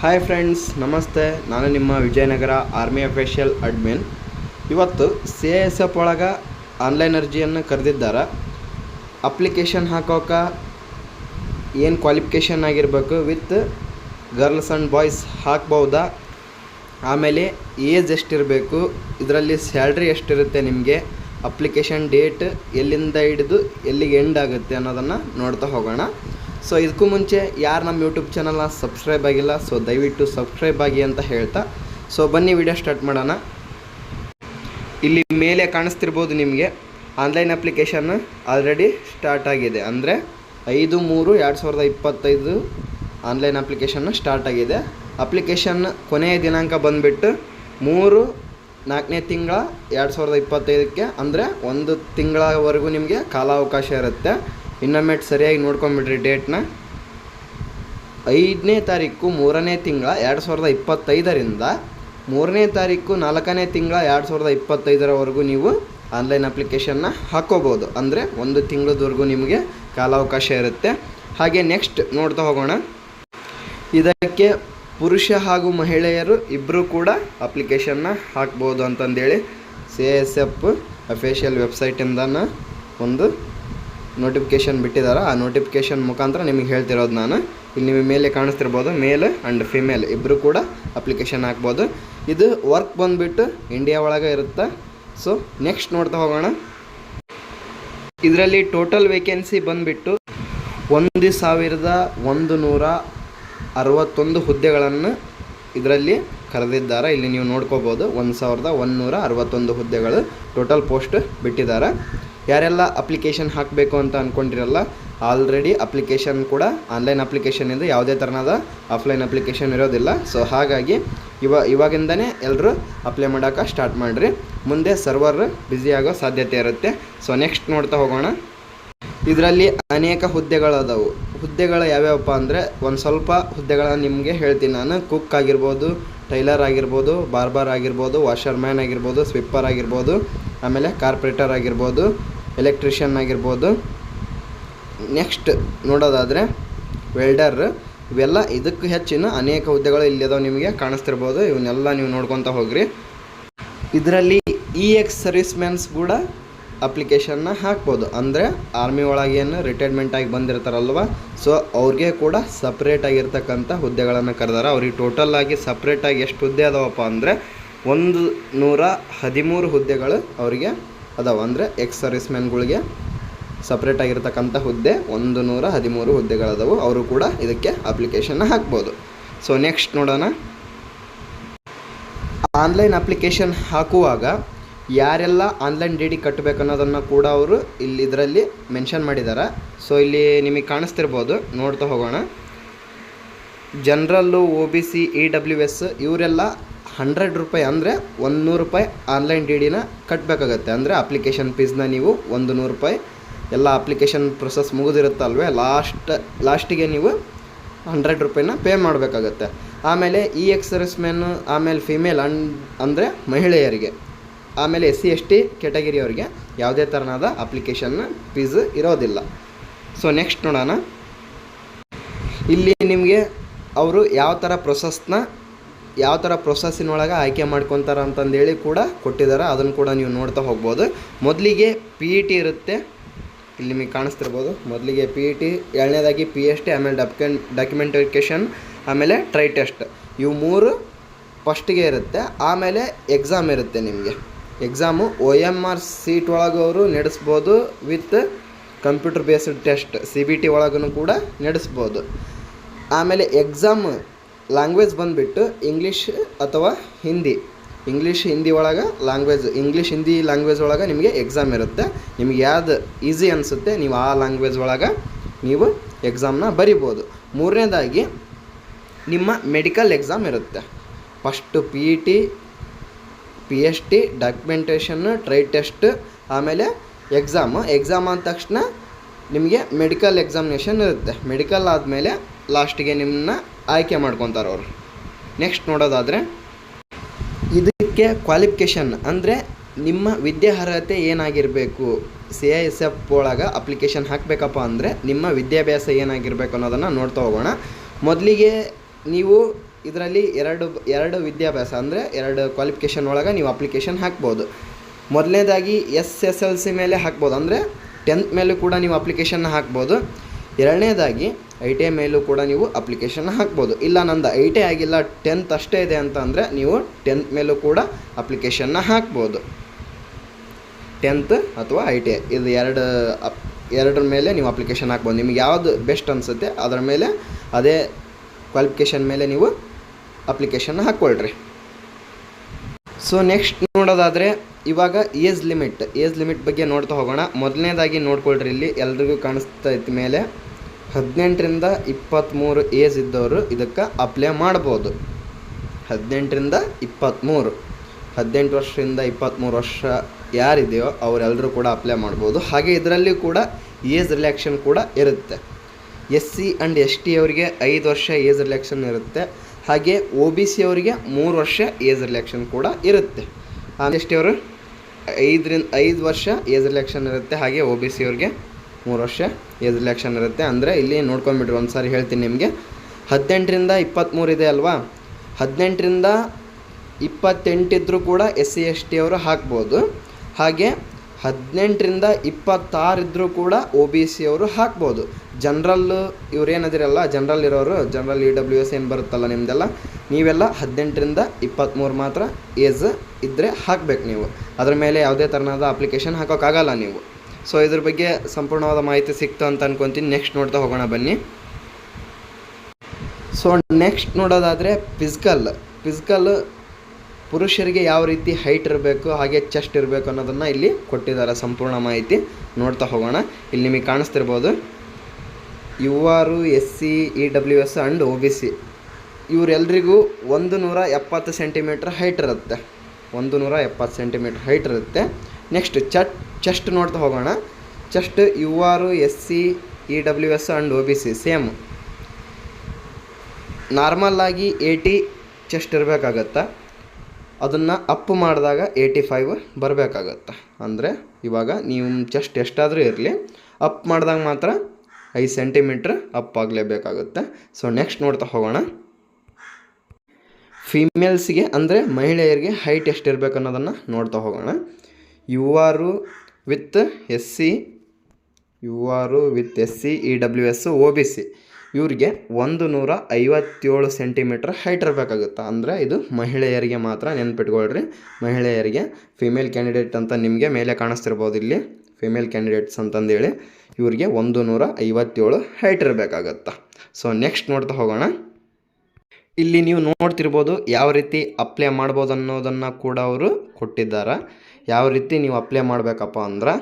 Hi friends ನಮಸ್ತೆ. ನಾನು ನಿಮ್ಮ ವಿಜಯನಗರ ಆರ್ಮಿ ಅಫಿಷಿಯಲ್ ಅಡ್ಮಿನ್ ಇವತ್ತು ಸಿ ಎಸ್ ಎಫ್ ಒಳಗೆ ಆನ್ಲೈನ್ ಅರ್ಜಿಯನ್ನು ಕರೆದಿದ್ದಾರೆ. ಅಪ್ಲಿಕೇಶನ್ ಹಾಕೋಕೆ ಏನು ಕ್ವಾಲಿಫಿಕೇಷನ್ ಆಗಿರಬೇಕು ವಿತ್ ಗರ್ಲ್ಸ್ ಆ್ಯಂಡ್ ಬಾಯ್ಸ್ ಹಾಕ್ಬೌದಾ? ಆಮೇಲೆ ಏಜ್ ಎಷ್ಟಿರಬೇಕು? ಇದರಲ್ಲಿ ಸ್ಯಾಲ್ರಿ ಎಷ್ಟಿರುತ್ತೆ ನಿಮಗೆ? ಅಪ್ಲಿಕೇಶನ್ ಡೇಟ್ ಎಲ್ಲಿಂದ ಹಿಡಿದು ಎಲ್ಲಿಗೆ ಎಂಡ್ ಆಗುತ್ತೆ ಅನ್ನೋದನ್ನು ನೋಡ್ತಾ ಹೋಗೋಣ. ಸೊ ಇದಕ್ಕೂ ಮುಂಚೆ ಯಾರು ನಮ್ಮ ಯೂಟ್ಯೂಬ್ ಚಾನಲ್ನ ಸಬ್ಸ್ಕ್ರೈಬ್ ಆಗಿಲ್ಲ ಸೊ ದಯವಿಟ್ಟು ಸಬ್ಸ್ಕ್ರೈಬ್ ಆಗಿ ಅಂತ ಹೇಳ್ತಾ. ಸೊ ಬನ್ನಿ ವಿಡಿಯೋ ಸ್ಟಾರ್ಟ್ ಮಾಡೋಣ. ಇಲ್ಲಿ ಮೇಲೆ ಕಾಣಿಸ್ತಿರ್ಬೋದು ನಿಮಗೆ. ಆನ್ಲೈನ್ ಅಪ್ಲಿಕೇಶನ್ ಆಲ್ರೆಡಿ ಸ್ಟಾರ್ಟ್ ಆಗಿದೆ. ಅಂದರೆ ಐದು, ಮೂರು, ಎರಡು ಸಾವಿರದ ಇಪ್ಪತ್ತೈದು ಆನ್ಲೈನ್ ಅಪ್ಲಿಕೇಶನ್ ಸ್ಟಾರ್ಟ್ ಆಗಿದೆ. ಅಪ್ಲಿಕೇಶನ್ ಕೊನೆಯ ದಿನಾಂಕ ಬಂದುಬಿಟ್ಟು ಮೂರು, ನಾಲ್ಕನೇ ತಿಂಗಳ ಎರಡು ಸಾವಿರದ ಇಪ್ಪತ್ತೈದಕ್ಕೆ, ಅಂದರೆ ಒಂದು ತಿಂಗಳವರೆಗೂ ನಿಮಗೆ ಕಾಲಾವಕಾಶ ಇರುತ್ತೆ. ಇನ್ನೊಮ್ಮೆ ಸರಿಯಾಗಿ ನೋಡ್ಕೊಂಬಿಡ್ರಿ ಡೇಟ್ನ. ಐದನೇ ತಾರೀಕು ಮೂರನೇ ತಿಂಗಳ ಎರಡು ಸಾವಿರದ ಇಪ್ಪತ್ತೈದರಿಂದ ಮೂರನೇ ತಾರೀಕು ನಾಲ್ಕನೇ ತಿಂಗಳ ಎರಡು ಸಾವಿರದ ಇಪ್ಪತ್ತೈದರವರೆಗೂ ನೀವು ಆನ್ಲೈನ್ ಅಪ್ಲಿಕೇಶನ್ನ ಹಾಕೋಬೋದು. ಅಂದರೆ ಒಂದು ತಿಂಗಳದವರೆಗೂ ನಿಮಗೆ ಕಾಲಾವಕಾಶ ಇರುತ್ತೆ. ಹಾಗೆ ನೆಕ್ಸ್ಟ್ ನೋಡ್ತಾ ಹೋಗೋಣ. ಇದಕ್ಕೆ ಪುರುಷ ಹಾಗೂ ಮಹಿಳೆಯರು ಇಬ್ಬರೂ ಕೂಡ ಅಪ್ಲಿಕೇಶನ್ನ ಹಾಕ್ಬೋದು ಅಂತಂದೇಳಿ ಸಿ ಎಸ್ ಎಫ್ ಅಫೇಷಿಯಲ್ ವೆಬ್ಸೈಟಿಂದನ ಒಂದು ನೋಟಿಫಿಕೇಷನ್ ಬಿಟ್ಟಿದ್ದಾರೆ ಆ ನೋಟಿಫಿಕೇಶನ್ ಮುಖಾಂತರ ನಿಮಗೆ ಹೇಳ್ತಿರೋದು ನಾನು. ಇಲ್ಲಿ ನಿಮಗೆ ಮೇಲೆ ಕಾಣಿಸ್ತಿರ್ಬೋದು ಮೇಲ್ ಆ್ಯಂಡ್ ಫಿಮೇಲ್ ಇಬ್ಬರು ಕೂಡ ಅಪ್ಲಿಕೇಶನ್ ಹಾಕ್ಬೋದು. ಇದು ವರ್ಕ್ ಬಂದುಬಿಟ್ಟು ಇಂಡಿಯಾ ಒಳಗೆ ಇರುತ್ತೆ. ಸೊ ನೆಕ್ಸ್ಟ್ ನೋಡ್ತಾ ಹೋಗೋಣ. ಇದರಲ್ಲಿ ಟೋಟಲ್ ವೇಕೆನ್ಸಿ ಬಂದುಬಿಟ್ಟು ಒಂದು ಸಾವಿರದ ಒಂದು ನೂರ ಅರವತ್ತೊಂದು ಹುದ್ದೆಗಳನ್ನು ಇದರಲ್ಲಿ ಕರೆದಿದ್ದಾರೆ. ಇಲ್ಲಿ ನೀವು ನೋಡ್ಕೋಬೋದು, ಒಂದು ಸಾವಿರದ ಒಂದುನೂರ ಅರವತ್ತೊಂದು ಹುದ್ದೆಗಳು ಟೋಟಲ್ ಪೋಸ್ಟ್ ಬಿಟ್ಟಿದ್ದಾರೆ. ಯಾರೆಲ್ಲ ಅಪ್ಲಿಕೇಶನ್ ಹಾಕಬೇಕು ಅಂತ ಅಂದ್ಕೊಂಡಿರಲ್ಲ ಆಲ್ರೆಡಿ ಅಪ್ಲಿಕೇಶನ್ ಕೂಡ ಆನ್ಲೈನ್ ಅಪ್ಲಿಕೇಶನ್ ಇದೆ ಯಾವುದೇ ಥರನಾದ ಆಫ್ಲೈನ್ ಅಪ್ಲಿಕೇಶನ್ ಇರೋದಿಲ್ಲ. ಸೊ ಹಾಗಾಗಿ ಇವ, ಇವಾಗಿಂದನೇ ಎಲ್ಲರೂ ಅಪ್ಲೈ ಮಾಡೋಕೆ ಸ್ಟಾರ್ಟ್ ಮಾಡಿರಿ. ಮುಂದೆ ಸರ್ವರ್ ಬ್ಯುಸಿ ಆಗೋ ಸಾಧ್ಯತೆ ಇರುತ್ತೆ. ಸೊ ನೆಕ್ಸ್ಟ್ ನೋಡ್ತಾ ಹೋಗೋಣ. ಇದರಲ್ಲಿ ಅನೇಕ ಹುದ್ದೆಗಳದಾವು ಹುದ್ದೆಗಳು ಯಾವ್ಯಾವಪ್ಪ ಅಂದರೆ, ಒಂದು ಸ್ವಲ್ಪ ಹುದ್ದೆಗಳನ್ನ ನಿಮಗೆ ಹೇಳ್ತೀನಿ ನಾನು. ಕುಕ್ ಆಗಿರ್ಬೋದು, ಟೈಲರ್ ಆಗಿರ್ಬೋದು ಬಾರ್ಬರ್ ಆಗಿರ್ಬೋದು ವಾಷರ್ ಮ್ಯಾನ್ ಆಗಿರ್ಬೋದು ಸ್ವಿಪ್ಪರ್ ಆಗಿರ್ಬೋದು, ಆಮೇಲೆ ಕಾರ್ಪೊರೇಟರ್ ಆಗಿರ್ಬೋದು. ಎಲೆಕ್ಟ್ರಿಷಿಯನ್ ಆಗಿರ್ಬೋದು. ನೆಕ್ಸ್ಟ್ ನೋಡೋದಾದರೆ ವೆಲ್ಡರ್ ಇವೆಲ್ಲ ಇದಕ್ಕೆ ಹೆಚ್ಚಿನ ಅನೇಕ ಹುದ್ದೆಗಳು ಇಲ್ಲಿದಾವೆ ನಿಮಗೆ ಕಾಣಿಸ್ತಿರ್ಬೋದು. ಇವನ್ನೆಲ್ಲ ನೀವು ನೋಡ್ಕೊತ ಹೋಗ್ರಿ. ಇದರಲ್ಲಿ ಇ ಎಕ್ಸ್ ಸರ್ವಿಸ್ ಮ್ಯಾನ್ಸ್ ಕೂಡ ಅಪ್ಲಿಕೇಶನ್ನ ಹಾಕ್ಬೋದು. ಅಂದರೆ ಆರ್ಮಿ ಒಳಗೇನು ರಿಟೈರ್ಮೆಂಟ್ ಆಗಿ ಬಂದಿರ್ತಾರಲ್ವ? ಸೊ ಅವ್ರಿಗೆ ಕೂಡ ಸಪ್ರೇಟಾಗಿರ್ತಕ್ಕಂಥ ಹುದ್ದೆಗಳನ್ನು ಕರೆದಾರ. ಅವ್ರಿಗೆ ಟೋಟಲ್ ಆಗಿ ಸಪ್ರೇಟಾಗಿ ಎಷ್ಟು ಹುದ್ದೆ ಅದಾವಪ್ಪ ಅಂದರೆ ಒಂದು ನೂರ ಹದಿಮೂರು ಹುದ್ದೆಗಳು ಅವರಿಗೆ ಅದಾವೆ. ಅಂದರೆ ಎಕ್ಸ್ ಸರ್ವಿಸ್ ಮ್ಯಾನ್ಗಳಿಗೆ ಸಪ್ರೇಟ್ ಆಗಿರ್ತಕ್ಕಂಥ ಹುದ್ದೆ, ಒಂದು ನೂರ ಹದಿಮೂರು ಹುದ್ದೆಗಳದಾವು. ಅವರು ಕೂಡ ಇದಕ್ಕೆ ಅಪ್ಲಿಕೇಶನ್ನ ಹಾಕ್ಬೋದು. ಸೊ ನೆಕ್ಸ್ಟ್ ನೋಡೋಣ. ಆನ್ಲೈನ್ ಅಪ್ಲಿಕೇಶನ್ ಹಾಕುವಾಗ ಯಾರೆಲ್ಲ ಆನ್ಲೈನ್ ಡಿ ಡಿ ಕಟ್ಟಬೇಕು ಅನ್ನೋದನ್ನು ಕೂಡ ಅವರು ಇಲ್ಲಿ ಇದರಲ್ಲಿ ಮೆನ್ಷನ್ ಮಾಡಿದ್ದಾರೆ ಸೊ ಇಲ್ಲಿ ನಿಮಗೆ ಕಾಣಿಸ್ತಿರ್ಬೋದು. ನೋಡ್ತಾ ಹೋಗೋಣ. ಜನರಲ್ಲು O B C E W S ಇವರೆಲ್ಲ ಹಂಡ್ರೆಡ್ ರೂಪಾಯಿ ಅಂದರೆ ಒಂದು ನೂರು ರೂಪಾಯಿ ಆನ್ಲೈನ್ ಡಿ ಡಿನ ಕಟ್ಟಬೇಕಾಗತ್ತೆ ಅಂದರೆ ಅಪ್ಲಿಕೇಶನ್ ಫೀಸ್ನ ನೀವು ಒಂದು ನೂರು ರೂಪಾಯಿ, ಎಲ್ಲ ಅಪ್ಲಿಕೇಶನ್ ಪ್ರೊಸೆಸ್ ಮುಗಿದಿರುತ್ತಲ್ವೇ ಲಾಸ್ಟ್ ಲಾಸ್ಟಿಗೆ ನೀವು ಹಂಡ್ರೆಡ್ ರೂಪಾಯಿನ ಪೇ ಮಾಡಬೇಕಾಗತ್ತೆ. ಆಮೇಲೆ ಇ ಎಕ್ಸ್ ಸರ್ವಿಸ್ ಮ್ಯಾನ್ ಆಮೇಲೆ ಫಿಮೇಲ್ ಅನ್ ಅಂದರೆ ಮಹಿಳೆಯರಿಗೆ. ಆಮೇಲೆ ಎಸ್ ಸಿ ಎಸ್ ಟಿ ಕೆಟಗಿರಿಯವರಿಗೆ ಯಾವುದೇ ಥರನಾದ ಅಪ್ಲಿಕೇಶನ್ ಫೀಸ್ ಇರೋದಿಲ್ಲ. ಸೊ ನೆಕ್ಸ್ಟ್ ನೋಡೋಣ. ಇಲ್ಲಿ ನಿಮಗೆ ಅವರು ಯಾವ ಥರ ಪ್ರೊಸೆಸ್ನ ಯಾವ ಥರ ಪ್ರೊಸೆಸ್ಸಿನೊಳಗೆ ಆಯ್ಕೆ ಮಾಡ್ಕೊತಾರೆ ಅಂತಂದೇಳಿ ಕೂಡ ಕೊಟ್ಟಿದ್ದಾರೆ ಅದನ್ನು ಕೂಡ ನೀವು ನೋಡ್ತಾ ಹೋಗ್ಬೋದು. ಮೊದಲಿಗೆ ಪಿ ಇ ಟಿ ಇರುತ್ತೆ. ಇಲ್ಲಿ ನಿಮಗೆ ಕಾಣಿಸ್ತಿರ್ಬೋದು. ಮೊದಲಿಗೆ ಪಿ ಇ ಟಿ ಎರಡನೇದಾಗಿ ಪಿ ಎಚ್ ಟಿ ಆಮೇಲೆ ಡಾಕ್ಯುಮೆಂಟ್ ಡಾಕ್ಯುಮೆಂಟೇಷನ್ ಆಮೇಲೆ ಟ್ರೈ ಟೆಸ್ಟ್ ಇವು ಮೂರು ಫಸ್ಟಿಗೆ ಇರುತ್ತೆ. ಆಮೇಲೆ ಎಕ್ಸಾಮ್ ಇರುತ್ತೆ ನಿಮಗೆ. Exam O M R sheet ಒಳಗೆ ಅವರು ನಡೆಸ್ಬೋದು with computer based test C B T ಒಳಗೂ ಕೂಡ ನಡೆಸ್ಬೋದು. ಆಮೇಲೆ ಎಕ್ಸಾಮ್ ಲ್ಯಾಂಗ್ವೇಜ್ ಬಂದುಬಿಟ್ಟು ಇಂಗ್ಲೀಷ್ ಅಥವಾ ಹಿಂದಿ ಇಂಗ್ಲೀಷ್ ಹಿಂದಿ ಒಳಗೆ ಲ್ಯಾಂಗ್ವೇಜ್ ಇಂಗ್ಲೀಷ್ ಹಿಂದಿ ಲ್ಯಾಂಗ್ವೇಜ್ ಒಳಗೆ ನಿಮಗೆ ಎಕ್ಸಾಮ್ ಇರುತ್ತೆ. ನಿಮಗೆ ಯಾವ್ದು ಈಸಿ ಅನಿಸುತ್ತೆ ನೀವು ಆ ಲ್ಯಾಂಗ್ವೇಜ್ ಒಳಗೆ ನೀವು ಎಕ್ಸಾಮ್ನ ಬರಿಬೋದು. ಮೂರನೇದಾಗಿ ನಿಮ್ಮ ಮೆಡಿಕಲ್ ಎಕ್ಸಾಮ್ ಇರುತ್ತೆ. First P E T P H T ಡಾಕ್ಯುಮೆಂಟೇಷನ್ನು trade test ಆಮೇಲೆ ಎಕ್ಸಾಮು ಎಕ್ಸಾಮ್ ಆದ ತಕ್ಷಣ ನಿಮಗೆ ಮೆಡಿಕಲ್ ಎಕ್ಸಾಮಿನೇಷನ್ ಇರುತ್ತೆ. ಮೆಡಿಕಲ್ ಆದಮೇಲೆ ಲಾಸ್ಟಿಗೆ ನಿಮ್ಮನ್ನ ಆಯ್ಕೆ ಮಾಡ್ಕೊತಾರೆ ಅವರು. ನೆಕ್ಸ್ಟ್ ನೋಡೋದಾದರೆ, ಇದಕ್ಕೆ ಕ್ವಾಲಿಫಿಕೇಷನ್ ಅಂದರೆ ನಿಮ್ಮ ವಿದ್ಯಾರ್ಹತೆ ಏನಾಗಿರಬೇಕು ಸಿ ಐ ಎಸ್ ಎಫ್ ಒಳಗೆ ಅಪ್ಲಿಕೇಶನ್ ಹಾಕಬೇಕಪ್ಪ ಅಂದರೆ ನಿಮ್ಮ ವಿದ್ಯಾಭ್ಯಾಸ ಏನಾಗಿರಬೇಕು ಅನ್ನೋದನ್ನು ನೋಡ್ತಾ ಹೋಗೋಣ. ಮೊದಲಿಗೆ ನೀವು ಇದರಲ್ಲಿ ಎರಡು ಎರಡು ವಿದ್ಯಾಭ್ಯಾಸ ಅಂದರೆ ಎರಡು ಕ್ವಾಲಿಫಿಕೇಷನ್ ಒಳಗೆ ನೀವು ಅಪ್ಲಿಕೇಶನ್ ಹಾಕ್ಬೋದು. ಮೊದಲನೇದಾಗಿ ಎಸ್ ಎಸ್ ಎಲ್ ಸಿ ಮೇಲೆ ಹಾಕ್ಬೋದು ಅಂದರೆ ಟೆಂತ್ ಮೇಲೂ ಕೂಡ ನೀವು ಅಪ್ಲಿಕೇಶನ್ನ ಹಾಕ್ಬೋದು. ಎರಡನೇದಾಗಿ ಐ ಟಿ ಐ ಮೇಲೂ ಕೂಡ ನೀವು ಅಪ್ಲಿಕೇಶನ್ ಹಾಕ್ಬೋದು. ಇಲ್ಲ ನಂದು ಐ ಟಿ ಐ ಆಗಿಲ್ಲ, ಟೆಂತ್ ಅಷ್ಟೇ ಇದೆ ಅಂತ ಅಂದರೆ ನೀವು ಟೆಂತ್ ಮೇಲೂ ಕೂಡ ಅಪ್ಲಿಕೇಶನ್ನ ಹಾಕ್ಬೋದು. ಟೆಂತ್ ಅಥವಾ ಐ ಟಿ ಐ ಇದು ಎರಡು ಎರಡರ ಮೇಲೆ ನೀವು ಅಪ್ಲಿಕೇಶನ್ ಹಾಕ್ಬೋದು. ನಿಮ್ಗೆ ಯಾವುದು ಬೆಸ್ಟ್ ಅನಿಸುತ್ತೆ ಅದರ ಮೇಲೆ, ಅದೇ ಕ್ವಾಲಿಫಿಕೇಷನ್ ಮೇಲೆ ನೀವು ಅಪ್ಲಿಕೇಶನ್ನ ಹಾಕ್ಕೊಳ್ರಿ. ಸೊ ನೆಕ್ಸ್ಟ್ ನೋಡೋದಾದರೆ, ಇವಾಗ ಏಜ್ ಲಿಮಿಟ್ ಏಜ್ ಲಿಮಿಟ್ ಬಗ್ಗೆ ನೋಡ್ತಾ ಹೋಗೋಣ. ಮೊದಲನೇದಾಗಿ ನೋಡ್ಕೊಳ್ರಿ ಇಲ್ಲಿ ಎಲ್ರಿಗೂ ಕಾಣಿಸ್ತಾ ಇದ್ದ ಮೇಲೆ. ಹದಿನೆಂಟರಿಂದ ಇಪ್ಪತ್ತ್ಮೂರು ಏಜ್ ಇದ್ದವರು ಇದಕ್ಕೆ ಅಪ್ಲೈ ಮಾಡ್ಬೋದು. ಹದಿನೆಂಟರಿಂದ ಇಪ್ಪತ್ತ್ಮೂರು ಹದಿನೆಂಟು ವರ್ಷದಿಂದ ಇಪ್ಪತ್ತ್ಮೂರು ವರ್ಷ ಯಾರಿದೆಯೋ ಅವರೆಲ್ಲರೂ ಕೂಡ ಅಪ್ಲೈ ಮಾಡ್ಬೋದು. ಹಾಗೆ ಇದರಲ್ಲಿ ಕೂಡ ಏಜ್ ರಿಲ್ಯಾಕ್ಷನ್ ಕೂಡ ಇರುತ್ತೆ. S C and S T ಅವರಿಗೆ ಐದು ವರ್ಷ ಏಜ್ ರಿಲ್ಯಾಕ್ಷನ್ ಇರುತ್ತೆ. ಹಾಗೆ ಒ ಬಿ ಸಿ ಅವರಿಗೆ ಮೂರು ವರ್ಷ ಏಜ್ ರಿಲ್ಯಾಕ್ಷನ್ ಕೂಡ ಇರುತ್ತೆ. ಎಸ್ ಟಿ ಅವರು ಐದರಿಂದ ಐದು ವರ್ಷ ಏಜ್ ರಿಲ್ಯಾಕ್ಷನ್ ಇರುತ್ತೆ. ಹಾಗೆ ಒ ಬಿ ಸಿ ಅವ್ರಿಗೆ ಮೂರು ವರ್ಷ ಏಜ್ ರಿಲ್ಯಾಕ್ಷನ್ ಇರುತ್ತೆ. ಅಂದರೆ ಇಲ್ಲಿ ನೋಡ್ಕೊಂಬಿಡ್ರಿ ಒಂದು ಸಾರಿ ಹೇಳ್ತೀನಿ ನಿಮಗೆ. ಹದಿನೆಂಟರಿಂದ ಇಪ್ಪತ್ತ್ಮೂರು ಇದೆ ಅಲ್ವಾ? ಹದಿನೆಂಟರಿಂದ ಇಪ್ಪತ್ತೆಂಟಿದ್ರೂ ಕೂಡ ಎಸ್ ಸಿ ಎಸ್ ಟಿ ಅವರು ಹಾಕ್ಬೋದು. ಹಾಗೆ ಹದಿನೆಂಟರಿಂದ ಇಪ್ಪತ್ತಾರು ಇದ್ದರೂ ಕೂಡ ಒ ಬಿ ಸಿ ಅವರು ಹಾಕ್ಬೋದು. ಜನ್ರಲ್ ಇವ್ರೇನದಿರಲ್ಲ ಜನ್ರಲ್ ಇರೋರು ಜನ್ರಲ್ ಇ ಡಬ್ಲ್ಯೂ ಎಸ್ ಏನು ಬರುತ್ತಲ್ಲ ನಿಮ್ಮದೆಲ್ಲ ನೀವೆಲ್ಲ ಹದಿನೆಂಟರಿಂದ ಇಪ್ಪತ್ತ್ಮೂರು ಮಾತ್ರ ಏಜ್ ಇದ್ದರೆ ಹಾಕ್ಬೇಕು ನೀವು. ಅದ್ರ ಮೇಲೆ ಯಾವುದೇ ಥರನಾದ ಅಪ್ಲಿಕೇಶನ್ ಹಾಕೋಕ್ಕಾಗಲ್ಲ ನೀವು. ಸೊ ಇದ್ರ ಬಗ್ಗೆ ಸಂಪೂರ್ಣವಾದ ಮಾಹಿತಿ ಸಿಕ್ತು ಅಂತ ಅನ್ಕೊತೀನಿ. ನೆಕ್ಸ್ಟ್ ನೋಡ್ತಾ ಹೋಗೋಣ ಬನ್ನಿ. ಸೊ ನೆಕ್ಸ್ಟ್ ನೋಡೋದಾದರೆ ಫಿಸಿಕಲ್ ಫಿಸಿಕಲ್ ಪುರುಷರಿಗೆ ಯಾವ ರೀತಿ ಹೈಟ್ ಇರಬೇಕು, ಹಾಗೆ ಚೆಸ್ಟ್ ಇರಬೇಕು ಅನ್ನೋದನ್ನು ಇಲ್ಲಿ ಕೊಟ್ಟಿದ್ದಾರೆ. ಸಂಪೂರ್ಣ ಮಾಹಿತಿ ನೋಡ್ತಾ ಹೋಗೋಣ. ಇಲ್ಲಿ ನಿಮಗೆ ಕಾಣಿಸ್ತಿರ್ಬೋದು. U R S C E W S and O B C ಇವರೆಲ್ರಿಗೂ ಒಂದು ನೂರ ಎಪ್ಪತ್ತು ಸೆಂಟಿಮೀಟ್ರ್ ಹೈಟ್ ಇರುತ್ತೆ. ಒಂದು ನೂರ ಎಪ್ಪತ್ತು ಸೆಂಟಿಮೀಟ್ರ್ ಹೈಟ್ ಇರುತ್ತೆ. ನೆಕ್ಸ್ಟ್ ಚಟ್ ಚೆಸ್ಟ್ ನೋಡ್ತಾ ಹೋಗೋಣ. Chest U R S C E W S and O B C same normal ಆಗಿ ಏಯ್ಟಿ ಚೆಸ್ಟ್ ಇರಬೇಕಾಗತ್ತೆ? ಅದನ್ನು ಅಪ್ ಮಾಡಿದಾಗ ಏಯ್ಟಿ ಫೈವ್ ಬರಬೇಕಾಗತ್ತೆ? ಅಂದರೆ ಇವಾಗ ನೀವು ಚೆಸ್ಟ್ ಎಷ್ಟಾದರೂ ಇರಲಿ ಅಪ್ ಮಾಡಿದಾಗ ಮಾತ್ರ ಐದು ಸೆಂಟಿಮೀಟ್ರ್ ಅಪ್ ಆಗಲೇಬೇಕಾಗುತ್ತೆ? ಸೊ ನೆಕ್ಸ್ಟ್ ನೋಡ್ತಾ ಹೋಗೋಣ. ಫೀಮೇಲ್ಸ್ಗೆ ಅಂದರೆ ಮಹಿಳೆಯರಿಗೆ ಹೈಟ್ ಎಷ್ಟು ಇರಬೇಕು ಅನ್ನೋದನ್ನು ನೋಡ್ತಾ ಹೋಗೋಣ. U R with S C, U R with S C, E W S, O B C. ಇವ್ರಿಗೆ ಒಂದು ನೂರ ಐವತ್ತೇಳು ಸೆಂಟಿಮೀಟ್ರ್ ಹೈಟ್ ಇರಬೇಕಾಗುತ್ತೆ? ಅಂದರೆ ಇದು ಮಹಿಳೆಯರಿಗೆ ಮಾತ್ರ ನೆನ್ಪಿಟ್ಕೊಳ್ರಿ. ಮಹಿಳೆಯರಿಗೆ, ಫಿಮೇಲ್ ಕ್ಯಾಂಡಿಡೇಟ್ ಅಂತ ನಿಮಗೆ ಮೇಲೆ ಕಾಣಿಸ್ತಿರ್ಬೋದು ಇಲ್ಲಿ. ಫಿಮೇಲ್ ಕ್ಯಾಂಡಿಡೇಟ್ಸ್ ಅಂತಂದೇಳಿ ಇವ್ರಿಗೆ ಒಂದು ನೂರ ಐವತ್ತೇಳು ಹೈಟ್ ಇರಬೇಕಾಗತ್ತೆ? ಸೊ ನೆಕ್ಸ್ಟ್ ನೋಡ್ತಾ ಹೋಗೋಣ. ಇಲ್ಲಿ ನೀವು ನೋಡ್ತಿರ್ಬೋದು ಯಾವ ರೀತಿ ಅಪ್ಲೈ ಮಾಡ್ಬೋದು ಅನ್ನೋದನ್ನು ಕೂಡ ಅವರು ಕೊಟ್ಟಿದ್ದಾರೆ. ಯಾವ ರೀತಿ ನೀವು ಅಪ್ಲೈ ಮಾಡಬೇಕಪ್ಪ ಅಂದ್ರೆ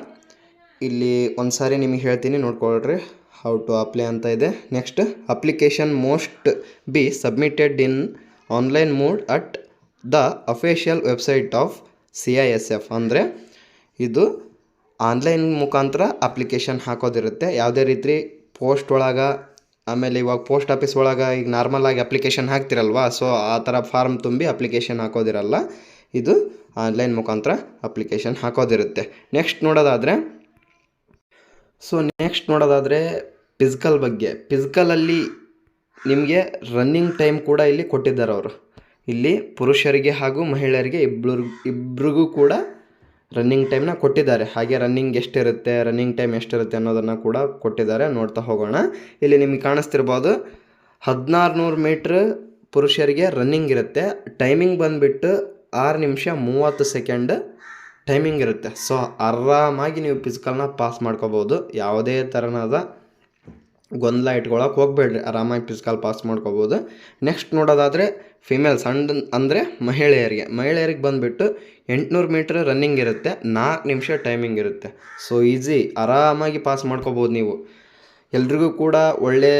ಇಲ್ಲಿ ಒಂದು ಸಾರಿ ನಿಮಗೆ ಹೇಳ್ತೀನಿ, ನೋಡ್ಕೊಳ್ರಿ ಹೌ ಟು ಅಪ್ಲೈ ಅಂತ ಇದೆ. Next application must be submitted in online mode at the official website of C I S F ಅಂದರೆ ಇದು ಆನ್ಲೈನ್ ಮುಖಾಂತರ ಅಪ್ಲಿಕೇಶನ್ ಹಾಕೋದಿರುತ್ತೆ. ಯಾವುದೇ ರೀತಿ ಪೋಸ್ಟ್ ಒಳಗೆ, ಆಮೇಲೆ ಇವಾಗ ಪೋಸ್ಟ್ ಆಫೀಸ್ ಒಳಗೆ ಈಗ ನಾರ್ಮಲ್ ಆಗಿ ಅಪ್ಲಿಕೇಶನ್ ಹಾಕ್ತಿರಲ್ವಾ? ಸೊ ಆ ಥರ ಫಾರ್ಮ್ ತುಂಬಿ ಅಪ್ಲಿಕೇಶನ್ ಹಾಕೋದಿರಲ್ಲ. ಇದು ಆನ್ಲೈನ್ ಮುಖಾಂತರ ಅಪ್ಲಿಕೇಶನ್ ಹಾಕೋದಿರುತ್ತೆ. ನೆಕ್ಸ್ಟ್ ನೋಡೋದಾದರೆ ಸೊ ನೆಕ್ಸ್ಟ್ ನೋಡೋದಾದರೆ ಫಿಸಿಕಲ್ ಬಗ್ಗೆ. ಫಿಸಿಕಲಲ್ಲಿ ನಿಮಗೆ ರನ್ನಿಂಗ್ ಟೈಮ್ ಕೂಡ ಇಲ್ಲಿ ಕೊಟ್ಟಿದ್ದಾರೆ ಅವರು. ಇಲ್ಲಿ ಪುರುಷರಿಗೆ ಹಾಗೂ ಮಹಿಳೆಯರಿಗೆ ಇಬ್ಬರು ಇಬ್ಬರಿಗೂ ಕೂಡ ರನ್ನಿಂಗ್ ಟೈಮ್ನ ಕೊಟ್ಟಿದ್ದಾರೆ. ಹಾಗೆ ರನ್ನಿಂಗ್ ಎಷ್ಟಿರುತ್ತೆ ರನ್ನಿಂಗ್ ಟೈಮ್ ಎಷ್ಟಿರುತ್ತೆ ಅನ್ನೋದನ್ನು ಕೂಡ ಕೊಟ್ಟಿದ್ದಾರೆ. ನೋಡ್ತಾ ಹೋಗೋಣ. ಇಲ್ಲಿ ನಿಮಗೆ ಕಾಣಿಸ್ತಿರ್ಬೋದು ಹದಿನಾರು ನೂರು ಮೀಟ್ರ್ ಪುರುಷರಿಗೆ ರನ್ನಿಂಗ್ ಇರುತ್ತೆ. ಟೈಮಿಂಗ್ ಬಂದುಬಿಟ್ಟು ಆರು ನಿಮಿಷ ಮೂವತ್ತು ಸೆಕೆಂಡ್ ಟೈಮಿಂಗ್ ಇರುತ್ತೆ. ಸೊ ಆರಾಮಾಗಿ ನೀವು ಫಿಸಿಕಲ್ನ ಪಾಸ್ ಮಾಡ್ಕೋಬೋದು. ಯಾವುದೇ ಥರನಾದ ಗೊಂದಲ ಇಟ್ಕೊಳಕ್ಕೆ ಹೋಗ್ಬೇಡ್ರಿ. ಆರಾಮಾಗಿ ಫಿಸಿಕಲ್ ಪಾಸ್ ಮಾಡ್ಕೋಬೋದು. ನೆಕ್ಸ್ಟ್ ನೋಡೋದಾದರೆ ಫಿಮೇಲ್ಸ್ ಅಂಡ್ ಅಂದರೆ ಮಹಿಳೆಯರಿಗೆ. ಮಹಿಳೆಯರಿಗೆ ಬಂದುಬಿಟ್ಟು ಎಂಟುನೂರು ಮೀಟ್ರ್ ರನ್ನಿಂಗ್ ಇರುತ್ತೆ. ನಾಲ್ಕು ನಿಮಿಷ ಟೈಮಿಂಗ್ ಇರುತ್ತೆ. ಸೊ ಈಸಿ ಆರಾಮಾಗಿ ಪಾಸ್ ಮಾಡ್ಕೋಬೋದು ನೀವು. ಎಲ್ರಿಗೂ ಕೂಡ ಒಳ್ಳೆ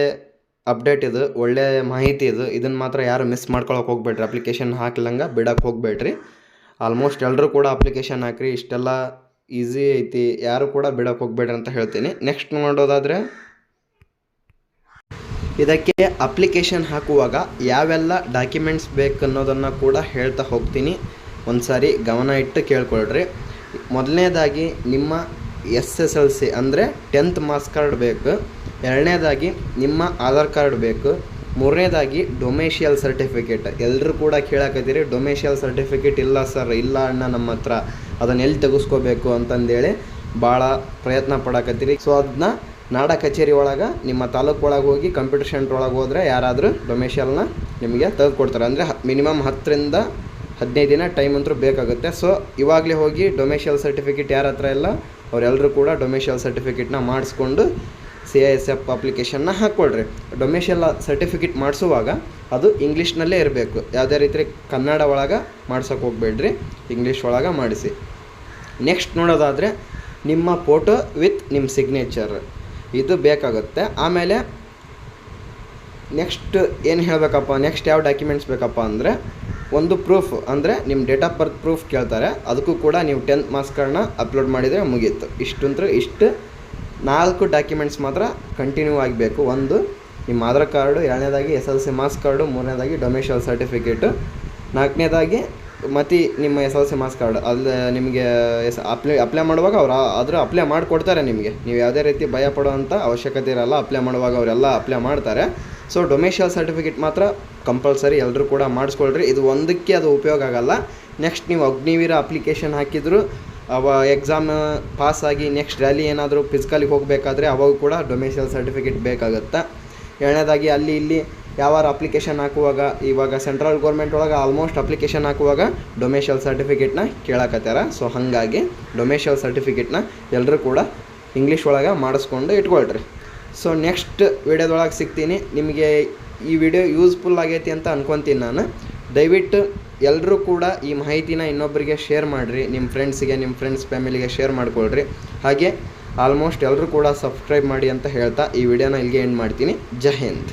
ಅಪ್ಡೇಟ್ ಇದು, ಒಳ್ಳೆ ಮಾಹಿತಿ ಇದು. ಇದನ್ನು ಮಾತ್ರ ಯಾರು ಮಿಸ್ ಮಾಡ್ಕೊಳಕ್ಕೆ ಹೋಗ್ಬೇಡ್ರಿ. ಅಪ್ಲಿಕೇಶನ್ ಹಾಕ್ಲಂಗ ಬಿಡಕ್ಕೆ ಹೋಗ್ಬೇಡ್ರಿ. ಆಲ್ಮೋಸ್ಟ್ ಎಲ್ಲರೂ ಕೂಡ ಅಪ್ಲಿಕೇಶನ್ ಹಾಕ್ರಿ. ಇಷ್ಟೆಲ್ಲ ಈಸಿ ಐತಿ. ಯಾರು ಕೂಡ ಬಿಡಕ್ಕೆ ಹೋಗ್ಬೇಡ್ರಿ ಅಂತ ಹೇಳ್ತೀನಿ. ನೆಕ್ಸ್ಟ್ ನೋಡೋದಾದರೆ, ಇದಕ್ಕೆ ಅಪ್ಲಿಕೇಶನ್ ಹಾಕುವಾಗ ಯಾವೆಲ್ಲ ಡಾಕ್ಯುಮೆಂಟ್ಸ್ ಬೇಕು ಅನ್ನೋದನ್ನು ಕೂಡ ಹೇಳ್ತಾ ಹೋಗ್ತೀನಿ. ಒಂದು ಸಾರಿ ಗಮನ ಇಟ್ಟು ಕೇಳ್ಕೊಳ್ರಿ. ಮೊದಲನೇದಾಗಿ ನಿಮ್ಮ ಎಸ್ ಎಸ್ ಎಲ್ ಸಿ ಅಂದರೆ ಟೆಂತ್ ಮಾರ್ಕ್ಸ್ ಕಾರ್ಡ್ ಬೇಕು. ಎರಡನೇದಾಗಿ ನಿಮ್ಮ ಆಧಾರ್ ಕಾರ್ಡ್ ಬೇಕು. ಮೂರನೇದಾಗಿ ಡೊಮೇಶಿಯಲ್ ಸರ್ಟಿಫಿಕೇಟ್. ಎಲ್ಲರೂ ಕೂಡ ಕೇಳಾಕತ್ತೀರಿ ಡೊಮೇಶಿಯಲ್ ಸರ್ಟಿಫಿಕೇಟ್ ಇಲ್ಲ ಸರ್, ಇಲ್ಲ ಅಣ್ಣ ನಮ್ಮ ಹತ್ರ. ಅದನ್ನು ಎಲ್ಲಿ ತೆಗೆಸ್ಕೋಬೇಕು ಅಂತಂದೇಳಿ ಭಾಳ ಪ್ರಯತ್ನ ಪಡಕತ್ತೀರಿ. ಸೊ ಅದನ್ನ ನಾಡ ಕಚೇರಿ ಒಳಗೆ, ನಿಮ್ಮ ತಾಲೂಕು ಒಳಗೆ ಹೋಗಿ ಕಂಪ್ಯೂಟರ್ ಸೆಂಟ್ರ್ ಒಳಗೆ ಹೋದರೆ ಯಾರಾದರೂ ಡೊಮೇಶಿಯಲ್ನ ನಿಮಗೆ ತೆಗೆದುಕೊಡ್ತಾರೆ ಅಂದರೆ ಮಿನಿಮಮ್ ಹತ್ತರಿಂದ ಹದಿನೈದು ದಿನ ಟೈಮ್ ಅಂತೂ ಬೇಕಾಗುತ್ತೆ. ಸೊ ಇವಾಗಲೇ ಹೋಗಿ ಡೊಮೇಶಿಯಲ್ ಸರ್ಟಿಫಿಕೇಟ್ ಯಾರ ಹತ್ರ ಇಲ್ಲ ಅವರೆಲ್ಲರೂ ಕೂಡ ಡೊಮೇಶಿಯಲ್ ಸರ್ಟಿಫಿಕೇಟ್ನ ಮಾಡಿಸ್ಕೊಂಡು ಸಿ ಐ ಎಸ್ ಎಫ್ ಅಪ್ಲಿಕೇಶನ್ನ ಹಾಕ್ಕೊಳ್ರಿ ಡೊಮೇಶಿಯಲ್ ಸರ್ಟಿಫಿಕೇಟ್ ಮಾಡಿಸುವಾಗ ಅದು ಇಂಗ್ಲೀಷ್ನಲ್ಲೇ ಇರಬೇಕು. ಯಾವುದೇ ರೀತಿ ಕನ್ನಡ ಒಳಗೆ ಮಾಡ್ಸೋಕೆ ಹೋಗ್ಬೇಡ್ರಿ. ಇಂಗ್ಲೀಷ್ ಒಳಗೆ ಮಾಡಿಸಿ. ನೆಕ್ಸ್ಟ್ ನೋಡೋದಾದರೆ ನಿಮ್ಮ ಫೋಟೋ ವಿತ್ ನಿಮ್ಮ ಸಿಗ್ನೇಚರ್ ಇದು ಬೇಕಾಗುತ್ತೆ. ಆಮೇಲೆ ನೆಕ್ಸ್ಟ್ ಏನು ಹೇಳಬೇಕಪ್ಪ? ನೆಕ್ಸ್ಟ್ ಯಾವ ಡಾಕ್ಯುಮೆಂಟ್ಸ್ ಬೇಕಪ್ಪ ಅಂದರೆ ಒಂದು ಪ್ರೂಫ್ ಅಂದರೆ ನಿಮ್ಮ ಡೇಟ್ ಆಫ್ ಬರ್ತ್ ಪ್ರೂಫ್ ಕೇಳ್ತಾರೆ. ಅದಕ್ಕೂ ಕೂಡ ನೀವು ಟೆಂತ್ ಮಾರ್ಕ್ಸ್ ಕಾರ್ಡ್ನ ಅಪ್ಲೋಡ್ ಮಾಡಿದರೆ ಮುಗೀತು. ಇಷ್ಟಂದ್ರೆ ಇಷ್ಟು ನಾಲ್ಕು ಡಾಕ್ಯುಮೆಂಟ್ಸ್ ಮಾತ್ರ ಕಂಟಿನ್ಯೂ ಆಗಬೇಕು. ಒಂದು, ನಿಮ್ಮ ಆಧಾರ್ ಕಾರ್ಡು, ಎರಡನೇದಾಗಿ S L C marks card, ಮೂರನೇದಾಗಿ ಡೊಮೇಶಿಯಲ್ ಸರ್ಟಿಫಿಕೇಟು ನಾಲ್ಕನೇದಾಗಿ ಮತ್ತು ನಿಮ್ಮ S L C marks card. ಅಲ್ಲಿ ನಿಮಗೆ ಎಸ್ ಅಪ್ಲೈ ಅಪ್ಲೈ ಮಾಡುವಾಗ ಅವ್ರು ಆದರೂ ಅಪ್ಲೈ ಮಾಡಿಕೊಡ್ತಾರೆ ನಿಮಗೆ. ನೀವು ಯಾವುದೇ ರೀತಿ ಭಯ ಪಡುವಂಥ ಅವಶ್ಯಕತೆ ಇರಲ್ಲ ಅಪ್ಲೈ ಮಾಡುವಾಗ ಅವರೆಲ್ಲ ಅಪ್ಲೈ ಮಾಡ್ತಾರೆ. ಸೊ ಡೊಮೇಶಿಯಲ್ ಸರ್ಟಿಫಿಕೇಟ್ ಮಾತ್ರ ಕಂಪಲ್ಸರಿ ಎಲ್ಲರೂ ಕೂಡ ಮಾಡಿಸ್ಕೊಳ್ರಿ. ಇದು ಒಂದಕ್ಕೆ ಅದು ಉಪಯೋಗ ಆಗಲ್ಲ. ನೆಕ್ಸ್ಟ್ ನೀವು ಅಗ್ನಿವೀರ ಅಪ್ಲಿಕೇಶನ್ ಹಾಕಿದ್ರು ಅವ ಎಕ್ಸಾಮ್ ಪಾಸ್ ಆಗಿ ನೆಕ್ಸ್ಟ್ ರ್ಯಾಲಿ ಏನಾದರೂ ಫಿಸಿಕಲಿಗೆ ಹೋಗಬೇಕಾದ್ರೆ ಅವಾಗ ಕೂಡ ಡೊಮೇಷಿಯಲ್ ಸರ್ಟಿಫಿಕೇಟ್ ಬೇಕಾಗುತ್ತೆ? ಎರಡನೇದಾಗಿ ಅಲ್ಲಿ ಇಲ್ಲಿ ಯಾವಾರ ಅಪ್ಲಿಕೇಶನ್ ಹಾಕುವಾಗ, ಇವಾಗ ಸೆಂಟ್ರಲ್ ಗೌರ್ಮೆಂಟ್ ಒಳಗೆ ಆಲ್ಮೋಸ್ಟ್ ಅಪ್ಲಿಕೇಶನ್ ಹಾಕುವಾಗ ಡೊಮೇಷಿಯಲ್ ಸರ್ಟಿಫಿಕೇಟ್ನ ಕೇಳಕತ್ತಾರ ಸೊ ಹಾಗಾಗಿ ಡೊಮೇಶಿಯಲ್ ಸರ್ಟಿಫಿಕೇಟ್ನ ಎಲ್ಲರೂ ಕೂಡ ಇಂಗ್ಲೀಷ್ ಒಳಗೆ ಮಾಡಿಸ್ಕೊಂಡು ಇಟ್ಕೊಳ್ರಿ. ಸೊ ನೆಕ್ಸ್ಟ್ ವಿಡಿಯೋದೊಳಗೆ ಸಿಗ್ತೀನಿ. ನಿಮಗೆ ಈ ವಿಡಿಯೋ ಯೂಸ್ಫುಲ್ ಆಗೈತಿ ಅಂತ ಅನ್ಕೊತೀನಿ ನಾನು. ದಯವಿಟ್ಟು ಎಲ್ಲರೂ ಕೂಡ ಈ ಮಾಹಿತಿನ ಇನ್ನೊಬ್ಬರಿಗೆ ಶೇರ್ ಮಾಡಿರಿ ನಿಮ್ಮ ಫ್ರೆಂಡ್ಸಿಗೆ ನಿಮ್ಮ ಫ್ರೆಂಡ್ಸ್ ಫ್ಯಾಮಿಲಿಗೆ ಶೇರ್ ಮಾಡ್ಕೊಳ್ರಿ. ಹಾಗೆ ಆಲ್ಮೋಸ್ಟ್ ಎಲ್ಲರೂ ಕೂಡ ಸಬ್ಸ್ಕ್ರೈಬ್ ಮಾಡಿ ಅಂತ ಹೇಳ್ತಾ ಈ ವಿಡಿಯೋನ ಇಲ್ಲಿಗೆ ಎಂಡ್ ಮಾಡ್ತೀನಿ. ಜೈ ಹಿಂದ್.